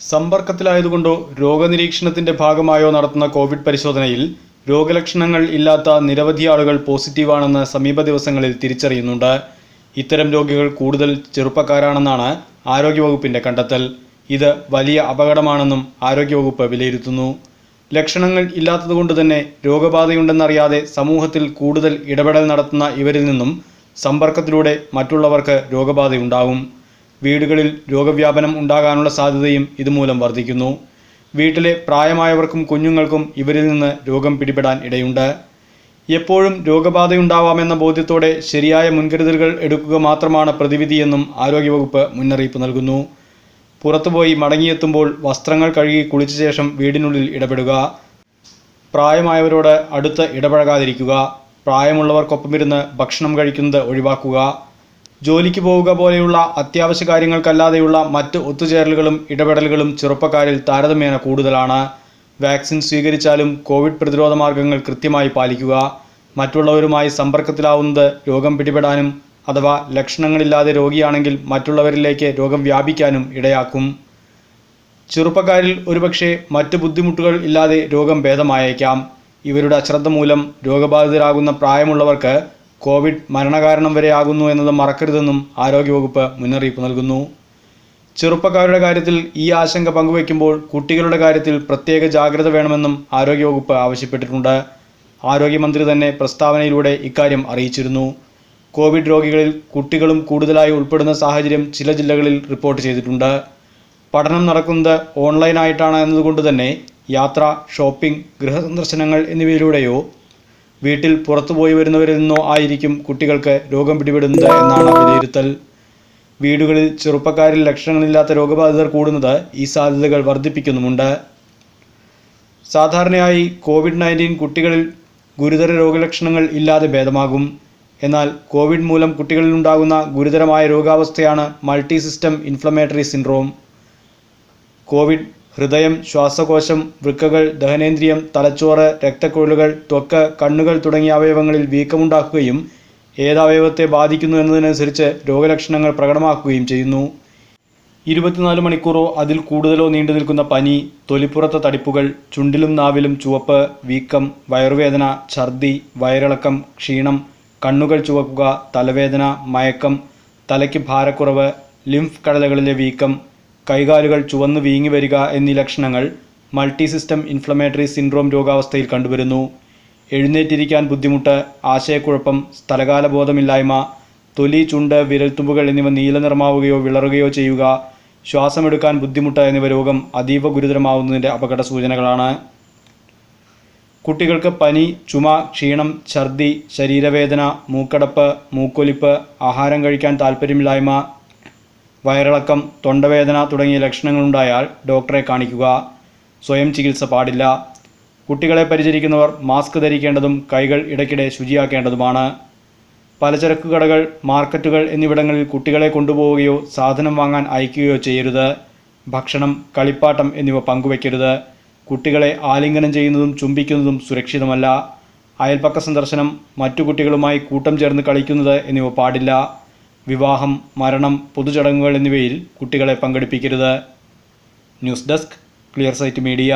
സമ്പർക്കത്തിലായതുകൊണ്ടോ രോഗനിരീക്ഷണത്തിന്റെ ഭാഗമായോ നടത്തുന്ന കോവിഡ് പരിശോധനയിൽ രോഗലക്ഷണങ്ങൾ ഇല്ലാത്ത നിരവധി ആളുകൾ പോസിറ്റീവാണെന്ന് സമീപ ദിവസങ്ങളിൽ തിരിച്ചറിയുന്നുണ്ട്. ഇത്തരം രോഗികൾ കൂടുതൽ ചെറുപ്പക്കാരാണെന്നാണ് ആരോഗ്യവകുപ്പിന്റെ കണ്ടെത്തൽ. ഇത് വലിയ അപകടമാണെന്നും ആരോഗ്യവകുപ്പ് വിലയിരുത്തുന്നു. ലക്ഷണങ്ങൾ ഇല്ലാത്തതുകൊണ്ട് തന്നെ രോഗബാധയുണ്ടെന്നറിയാതെ സമൂഹത്തിൽ കൂടുതൽ ഇടപെടൽ നടത്തുന്ന ഇവരിൽ നിന്നും സമ്പർക്കത്തിലൂടെ മറ്റുള്ളവർക്ക് രോഗബാധയുണ്ടാകും. വീടുകളിൽ രോഗവ്യാപനം ഉണ്ടാകാനുള്ള സാധ്യതയും ഇതുമൂലം വർദ്ധിക്കുന്നു. വീട്ടിലെ പ്രായമായവർക്കും കുഞ്ഞുങ്ങൾക്കും ഇവരിൽ നിന്ന് രോഗം പിടിപെടാൻ ഇടയുണ്ട്. എപ്പോഴും രോഗബാധയുണ്ടാവാമെന്ന ബോധ്യത്തോടെ ശരിയായ മുൻകരുതലുകൾ എടുക്കുക മാത്രമാണ് പ്രതിവിധിയെന്നും ആരോഗ്യവകുപ്പ് മുന്നറിയിപ്പ് നൽകുന്നു. പുറത്തുപോയി മടങ്ങിയെത്തുമ്പോൾ വസ്ത്രങ്ങൾ കഴുകി കുളിച്ച ശേഷം വീടിനുള്ളിൽ ഇടപെടുക. പ്രായമായവരോട് അടുത്ത് ഇടപഴകാതിരിക്കുക. പ്രായമുള്ളവർക്കൊപ്പമിരുന്ന് ഭക്ഷണം കഴിക്കുന്നത് ഒഴിവാക്കുക. ജോലിക്ക് പോവുക പോലെയുള്ള അത്യാവശ്യ കാര്യങ്ങൾക്കല്ലാതെയുള്ള മറ്റ് ഒത്തുചേരലുകളും ഇടപെടലുകളും ചെറുപ്പക്കാരിൽ താരതമ്യേന കൂടുതലാണ്. വാക്സിൻ സ്വീകരിച്ചാലും കോവിഡ് പ്രതിരോധ മാർഗങ്ങൾ കൃത്യമായി പാലിക്കുക. മറ്റുള്ളവരുമായി സമ്പർക്കത്തിലാവുന്നത് രോഗം പിടിപെടാനും അഥവാ ലക്ഷണങ്ങളില്ലാതെ രോഗിയാണെങ്കിൽ മറ്റുള്ളവരിലേക്ക് രോഗം വ്യാപിക്കാനും ഇടയാക്കും. ചെറുപ്പക്കാരിൽ ഒരുപക്ഷെ മറ്റ് ബുദ്ധിമുട്ടുകൾ ഇല്ലാതെ രോഗം ഭേദമായേക്കാം. ഇവരുടെ അശ്രദ്ധ മൂലം രോഗബാധിതരാകുന്ന പ്രായമുള്ളവർക്ക് കോവിഡ് മരണകാരണം വരെ ആകുന്നു എന്നത് മറക്കരുതെന്നും ആരോഗ്യവകുപ്പ് മുന്നറിയിപ്പ് നൽകുന്നു. ചെറുപ്പക്കാരുടെ കാര്യത്തിൽ ഈ ആശങ്ക പങ്കുവയ്ക്കുമ്പോൾ കുട്ടികളുടെ കാര്യത്തിൽ പ്രത്യേക ജാഗ്രത വേണമെന്നും ആരോഗ്യവകുപ്പ് ആവശ്യപ്പെട്ടിട്ടുണ്ട്. ആരോഗ്യമന്ത്രി തന്നെ പ്രസ്താവനയിലൂടെ ഇക്കാര്യം അറിയിച്ചിരുന്നു. കോവിഡ് രോഗികളിൽ കുട്ടികളും കൂടുതലായി ഉൾപ്പെടുന്ന സാഹചര്യം ചില ജില്ലകളിൽ റിപ്പോർട്ട് ചെയ്തിട്ടുണ്ട്. പഠനം നടക്കുന്നത് ഓൺലൈനായിട്ടാണ് എന്നതുകൊണ്ട് തന്നെ യാത്ര ഷോപ്പിംഗ് ഗൃഹസന്ദർശനങ്ങൾ എന്നിവയിലൂടെയോ വീട്ടിൽ പുറത്തുപോയി വരുന്നവരിൽ നിന്നോ ആയിരിക്കും കുട്ടികൾക്ക് രോഗം പിടിപെടുന്നത് എന്നാണ് വിലയിരുത്തൽ. വീടുകളിൽ ചെറുപ്പക്കാരിൽ ലക്ഷണങ്ങളില്ലാത്ത രോഗബാധിതർ കൂടുന്നത് ഈ സാധ്യതകൾ വർദ്ധിപ്പിക്കുന്നുമുണ്ട്. സാധാരണയായി കോവിഡ് നയന്റീൻ കുട്ടികളിൽ ഗുരുതര രോഗലക്ഷണങ്ങൾ ഇല്ലാതെ ഭേദമാകും. എന്നാൽ കോവിഡ് മൂലം കുട്ടികളിൽ ഉണ്ടാകുന്ന ഗുരുതരമായ രോഗാവസ്ഥയാണ് multi system inflammatory syndrome. Covid ഹൃദയം ശ്വാസകോശം വൃക്കകൾ ദഹനേന്ദ്രിയം തലച്ചോറ് രക്തക്കുഴലുകൾ ത്വക്ക് കണ്ണുകൾ തുടങ്ങിയ അവയവങ്ങളിൽ വീക്കമുണ്ടാക്കുകയും ഏതവയവത്തെ ബാധിക്കുന്നു എന്നതിനനുസരിച്ച് രോഗലക്ഷണങ്ങൾ പ്രകടമാക്കുകയും ചെയ്യുന്നു. ഇരുപത്തിനാല് മണിക്കൂറോ അതിൽ കൂടുതലോ നീണ്ടു നിൽക്കുന്ന പനി തൊലിപ്പുറത്തെ തടിപ്പുകൾ ചുണ്ടിലും നാവിലും ചുവപ്പ് വീക്കം വയറുവേദന ഛർദി വയറിളക്കം ക്ഷീണം കണ്ണുകൾ ചുവക്കുക തലവേദന മയക്കം തലയ്ക്ക് ഭാരക്കുറവ് ലിംഫ് കടലകളിലെ വീക്കം കൈകാലുകൾ ചുവന്ന് വീങ്ങി വരിക എന്നീ ലക്ഷണങ്ങൾ മൾട്ടി സിസ്റ്റം ഇൻഫ്ലമേറ്ററി സിൻഡ്രോം രോഗാവസ്ഥയിൽ കണ്ടുവരുന്നു. എഴുന്നേറ്റിരിക്കാൻ ബുദ്ധിമുട്ട് ആശയക്കുഴപ്പം സ്ഥലകാല ബോധമില്ലായ്മ തൊലി ചുണ്ട് വിരൽത്തുമ്പുകൾ എന്നിവ നീലനിറമാവുകയോ വിളറുകയോ ചെയ്യുക ശ്വാസമെടുക്കാൻ ബുദ്ധിമുട്ട് എന്നിവ രോഗം അതീവ ഗുരുതരമാവുന്നതിന്റെ അപകട സൂചനകളാണ് കുട്ടികൾക്ക് പനി ചുമ ക്ഷീണം ഛർദി ശരീരവേദന മൂക്കടപ്പ് മൂക്കൊലിപ്പ് ആഹാരം കഴിക്കാൻ താല്പര്യമില്ലായ്മ വയറിളക്കം തൊണ്ടവേദന തുടങ്ങിയ ലക്ഷണങ്ങളുണ്ടായാൽ ഡോക്ടറെ കാണിക്കുക. സ്വയം ചികിത്സ പാടില്ല. കുട്ടികളെ പരിചരിക്കുന്നവർ മാസ്ക് ധരിക്കേണ്ടതും കൈകൾ ഇടയ്ക്കിടെ ശുചിയാക്കേണ്ടതുമാണ്. പലചരക്ക് കടകൾ മാർക്കറ്റുകൾ എന്നിവിടങ്ങളിൽ കുട്ടികളെ കൊണ്ടുപോവുകയോ സാധനം വാങ്ങാൻ അയക്കുകയോ ചെയ്യരുത്. ഭക്ഷണം കളിപ്പാട്ടം എന്നിവ പങ്കുവയ്ക്കരുത്. കുട്ടികളെ ആലിംഗനം ചെയ്യുന്നതും ചുംബിക്കുന്നതും സുരക്ഷിതമല്ല. അയൽപ്പക്ക സന്ദർശനം മറ്റു കുട്ടികളുമായി കൂട്ടം ചേർന്ന് കളിക്കുന്നത് എന്നിവ പാടില്ല. വിവാഹം മരണം പൊതുചടങ്ങുകൾ എന്നിവയിൽ കുട്ടികളെ പങ്കെടുപ്പിക്കരുത്. News desk clear sight media.